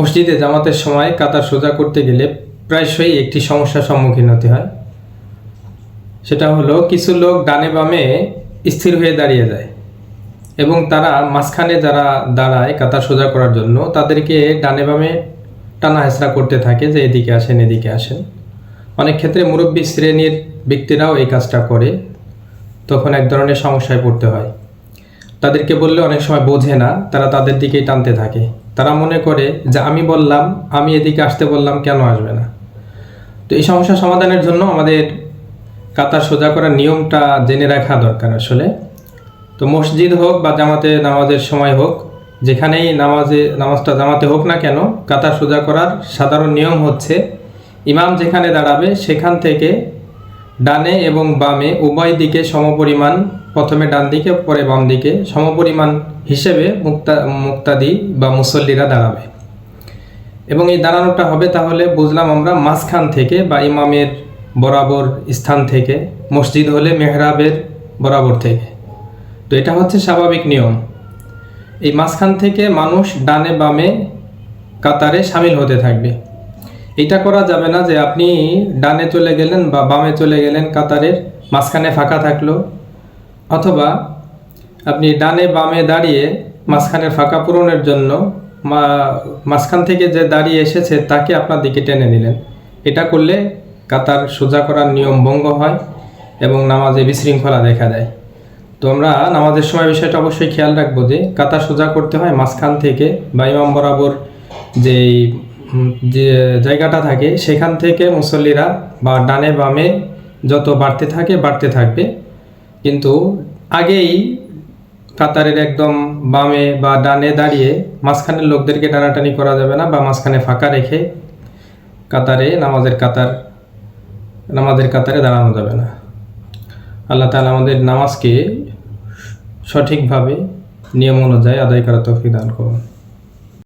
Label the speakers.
Speaker 1: মসজিদে জামাতের সময় কাতার সোজা করতে গেলে প্রায়শই একটি সমস্যার সম্মুখীন হতে হয়। সেটা হলো, কিছু লোক ডানে বামে স্থির হয়ে দাঁড়িয়ে যায় এবং তারা মাঝখানে যারা দাঁড়ায় কাতার সোজা করার জন্য, তাদেরকে ডানে বামে টানা হেঁচড়া করতে থাকে যে এদিকে আসেন এদিকে আসেন। অনেক ক্ষেত্রে মুরব্বী শ্রেণির ব্যক্তিরাও এই কাজটা করে, তখন এক ধরনের সমস্যায় পড়তে হয়। তাদেরকে বললে অনেক সময় বোঝে না, তারা তাদের দিকেই টানতে থাকে। তারা মনে করে যে আমি বললাম, আমি এদিকে আসতে বললাম, কেন আসবে না? তো এই সমস্যা সমাধানের জন্য আমাদের কাতার সোজা করার নিয়মটা জেনে রাখা দরকার আসলে। তো মসজিদ হোক বা জামাতে নামাজের সময় হোক, যেখানেই নামাজে, নামাজটা জামাতে হোক না কেন, কাতার সোজা করার সাধারণ নিয়ম হচ্ছে, ইমাম যেখানে দাঁড়াবে, সেখান থেকে ডানে এবং বামে উভয় দিকে সমপরিমাণ, প্রথমে ডান দিকে, পরে বাম দিকে, সমপরিমাণ হিসেবে মুক্তা, মুক্তাদি বা মুসল্লিরা দাঁড়াবে। এবং এই দাঁড়ানোটা হবে তাহলে বুঝলাম আমরা মাঝখান থেকে বা ইমামের বরাবর স্থান থেকে, মসজিদ হলে মেহরাবের বরাবর থেকে। তো এটা হচ্ছে স্বাভাবিক নিয়ম। এই মাঝখান থেকে মানুষ ডানে বামে কাতারে সামিল হতে থাকবে। এটা করা যাবে না যে আপনি ডানে চলে গেলেন বা বামে চলে গেলেন কাতারের, মাঝখানে ফাঁকা থাকল। অথবা আপনি ডানে বামে দাঁড়িয়ে মাঝখানে ফাঁকা পূরণের জন্য মাঝখান থেকে যে দাঁড়িয়ে এসেছে তাকে আপনার দিকে টেনে নিলেন। এটা করলে কাতার সোজা করার নিয়ম ভঙ্গ হয় এবং নামাজে বিশৃঙ্খলা দেখা দেয়। তো আমরা নামাজের সময় বিষয়টা অবশ্যই খেয়াল রাখব যে কাতার সোজা করতে হয় মাঝখান থেকে বা ইমাম বরাবর যেই যে জায়গাটা থাকে, সেখান থেকে মুসল্লিরা বা ডানে বামে যত বাড়তে থাকে, বাড়তে থাকবে। কিন্তু আগেই কাতারের একদম বামে বা ডানে দাঁড়িয়ে মাঝখানের লোকদেরকে টানাটানি করা যাবে না বা মাঝখানে ফাঁকা রেখে কাতারে, নামাজের কাতার, নামাজের কাতারে দাঁড়ানো যাবে না। আল্লাহ তালা আমাদের নামাজকে সঠিকভাবে নিয়ম অনুযায়ী আদায় করা তৌফিক দান করুন।